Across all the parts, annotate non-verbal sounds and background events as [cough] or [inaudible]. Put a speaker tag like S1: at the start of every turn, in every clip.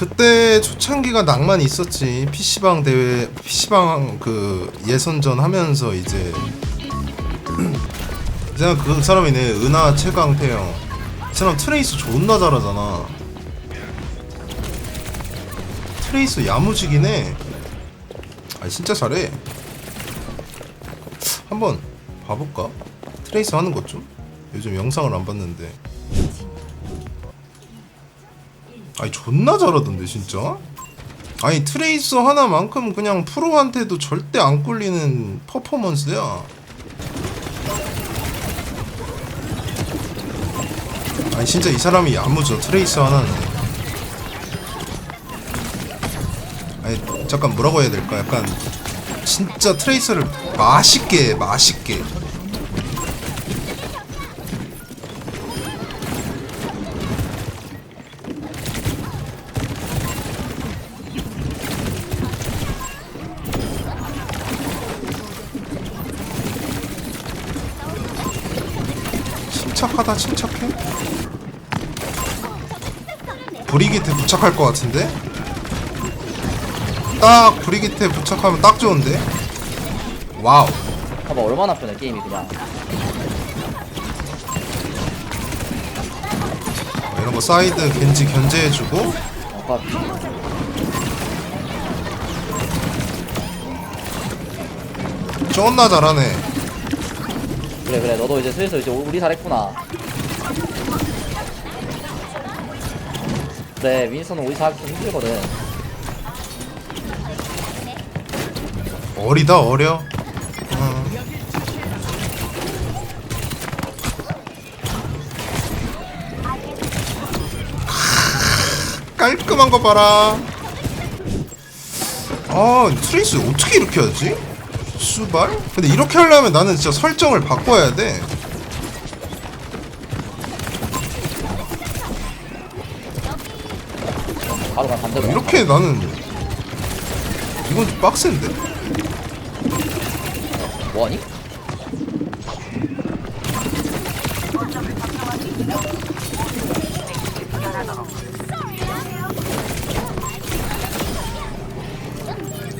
S1: 그때 초창기가 낭만이 있었지. PC방 대회 PC방 그 예선전 하면서 이제 [clears throat] 이제 그 사람이네. 은하 최강 태영. 이 사람 트레이스 존나 잘하잖아. 트레이스 야무지긴 해. 아니 진짜 잘해. 한번 봐볼까? 트레이스 하는 것 좀? 요즘 영상을 안 봤는데 아니 존나 잘하던데 진짜? 아니 트레이서 하나만큼 그냥 프로한테도 절대 안 꿀리는 퍼포먼스야. 아니 진짜 이 사람이 야무져 트레이서 하나는. 아니 잠깐 뭐라고 해야 될까? 약간 진짜 트레이서를 맛있게 해, 맛있게 침착하다 침착해? 브리기테 부착할 것 같은데? 딱 브리기테 부착하면 딱 좋은데? 와우.
S2: 봐봐 얼마나 편해 게임이 그냥.
S1: 이런 거 사이드 겐지 견제해주고.
S2: 아까
S1: 존나 잘하네
S2: 그래 그래. 너도 이제 슬슬 이제 우리 잘했구나. 그래 윈스턴은 우리 잘하기 좀 힘들거든.
S1: 어리다 어려. 어. 깔끔한 거 봐라. 아 트레이스 어떻게 이렇게 하지? 수발? 근데 이렇게 하려면 나는 진짜 설정을 바꿔야 돼
S2: 바로 그냥 반대로
S1: 이렇게 나는 이건 좀 빡센데?
S2: 뭐하니?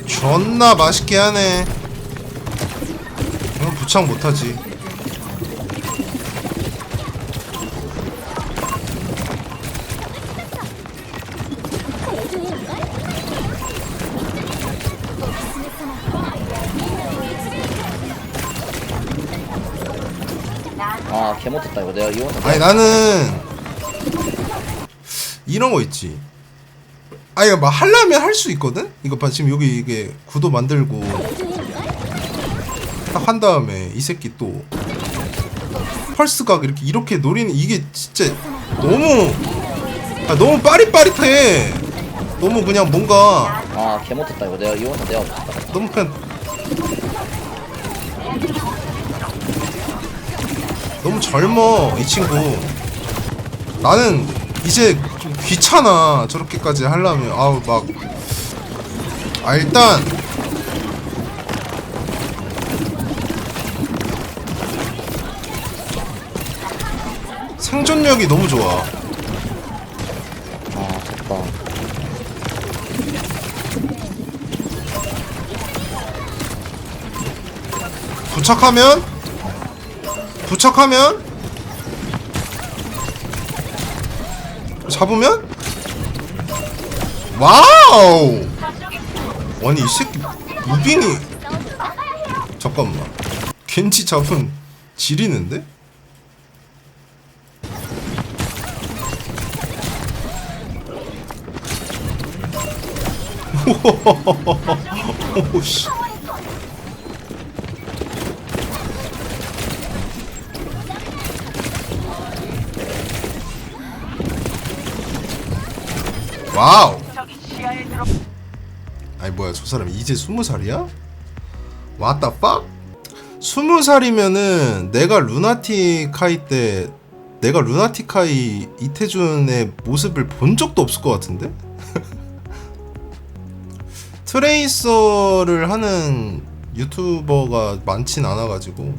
S1: 존나 맛있게 하네. 부착 못하지.
S2: 아 개못했다 이거 내가 이거
S1: 아니 나는 이런 거 있지. 아 이거 막 하려면 할 수 있거든. 이거 봐 지금 여기 이게 구도 만들고 딱 한 다음에 이 새끼 또 펄스각 이렇게 이렇게 노리는 이게 진짜 너무 아, 너무 빠릿빠릿해. 너무 그냥 뭔가
S2: 아 개못했다 이거. 내가 이거 내가
S1: 너무 그냥 너무 젊어 이 친구. 나는 이제 좀 귀찮아 저렇게까지 하려면. 아우 막. 아 일단 생존력이 너무 좋아.
S2: 아 좋다.
S1: 부착하면? 부착하면? 잡으면? 와우! 아니 이 새끼 무빙이 잠깐만. 겐지 잡은 지리는데? 오씨 [laughs] 와우. 아니 뭐야 저 사람 이제 스무 살이야? 왔다 빡? 스무 살이면은 내가 루나티카이 때 내가 루나티카이 이태준의 모습을 본 적도 없을 것 같은데? 트레이서를 하는 유튜버가 많진 않아가지고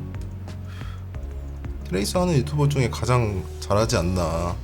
S1: 트레이서 하는 유튜버 중에 가장 잘하지 않나